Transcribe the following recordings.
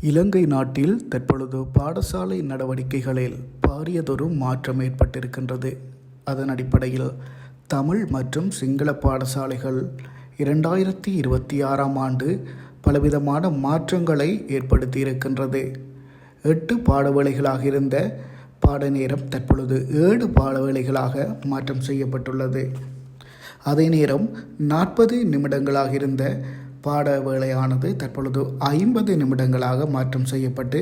இலங்கை நாட்டில் தற்பொழுது பாடசாலை நடவடிக்கைகளில் பாரியதொரு மாற்றம் ஏற்பட்டிருக்கின்றது. அதன் அடிப்படையில் தமிழ் மற்றும் சிங்கள பாடசாலைகள் இரண்டாயிரத்தி இருபத்தி ஆறாம் ஆண்டு பலவிதமான மாற்றங்களை ஏற்படுத்தியிருக்கின்றது. எட்டு பாடவேளைகளாக இருந்த பாடநேரம் தற்பொழுது ஏழு பாடவேளைகளாக மாற்றம் செய்யப்பட்டுள்ளது. அதே நேரம் நாற்பது நிமிடங்களாக இருந்த பாட வேளையானது தற்பொழுது ஐம்பது நிமிடங்களாக மாற்றம் செய்யப்பட்டு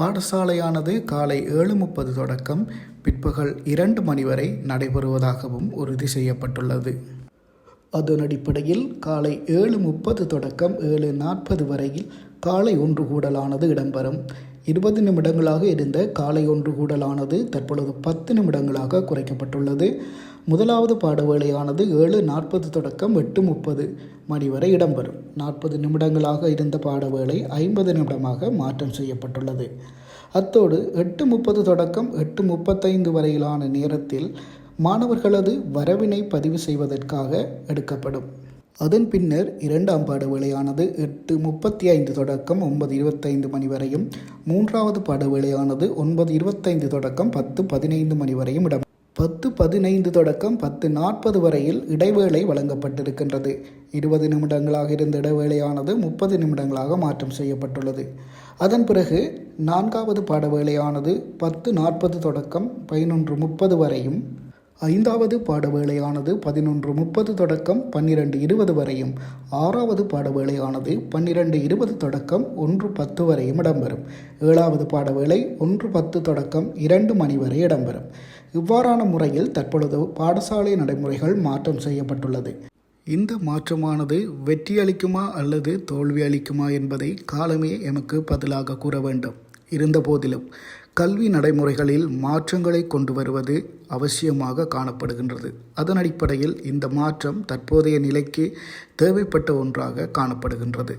பாடசாலையானது காலை ஏழு முப்பது தொடக்கம் பிற்பகல் இரண்டு மணி வரை நடைபெறுவதாகவும் உறுதி செய்யப்பட்டுள்ளது. அதன் அடிப்படையில் காலை ஏழு முப்பது தொடக்கம் ஏழு நாற்பது வரையில் காலை ஒன்று கூடலானது இடம்பெறும். இருபது நிமிடங்களாக இருந்த காலை ஒன்று கூடலானது தற்பொழுது பத்து நிமிடங்களாக குறைக்கப்பட்டுள்ளது. முதலாவது பாடவேளையானது ஏழு நாற்பது தொடக்கம் எட்டு முப்பது மணி வரை இடம்பெறும். நாற்பது நிமிடங்களாக இருந்த பாடவேளை ஐம்பது நிமிடமாக மாற்றம் செய்யப்பட்டுள்ளது. அத்தோடு எட்டு முப்பது தொடக்கம் எட்டு முப்பத்தைந்து வரையிலான நேரத்தில் மாணவர்களது வரவினை பதிவு செய்வதற்காக எடுக்கப்படும். அதன் பின்னர் இரண்டாம் பாடவேளையானது எட்டு முப்பத்தி ஐந்து தொடக்கம் ஒன்பது இருபத்தைந்து மணி வரையும் மூன்றாவது பாடவேளையானது ஒன்பது இருபத்தைந்து தொடக்கம் பத்து பதினைந்து மணி வரையும் இடம். பத்து பதினைந்து தொடக்கம் பத்து நாற்பது வரையில் இடைவேளை வழங்கப்பட்டிருக்கின்றது. இருபது நிமிடங்களாக இருந்த இடைவேளையானது முப்பது நிமிடங்களாக மாற்றம் செய்யப்பட்டுள்ளது. அதன் பிறகு நான்காவது பாடவேளையானது பத்து நாற்பது தொடக்கம் பதினொன்று முப்பது வரையும் ஐந்தாவது பாடவேளையானது பதினொன்று முப்பது தொடக்கம் பன்னிரண்டு இருபது வரையும். ஆறாவது பாடவேளையானது பன்னிரண்டு இருபது தொடக்கம் ஒன்று பத்து வரையும் இடம்பெறும். ஏழாவது பாடவேளை ஒன்று பத்து தொடக்கம் இரண்டு மணி வரை இடம்பெறும். இவ்வாறான முறையில் தற்பொழுது பாடசாலை நடைமுறைகள் மாற்றம் செய்யப்பட்டுள்ளது. இந்த மாற்றமானது வெற்றி அளிக்குமா அல்லது தோல்வி அளிக்குமா என்பதை காலமே எமக்கு பதிலாக கூற வேண்டும். இருந்தபோதிலும் கல்வி நடைமுறைகளில் மாற்றங்களை கொண்டு வருவது அவசியமாக காணப்படுகின்றது. அதன் அடிப்படையில் இந்த மாற்றம் தற்போதைய நிலைக்கு தேவைப்பட்ட ஒன்றாக காணப்படுகின்றது.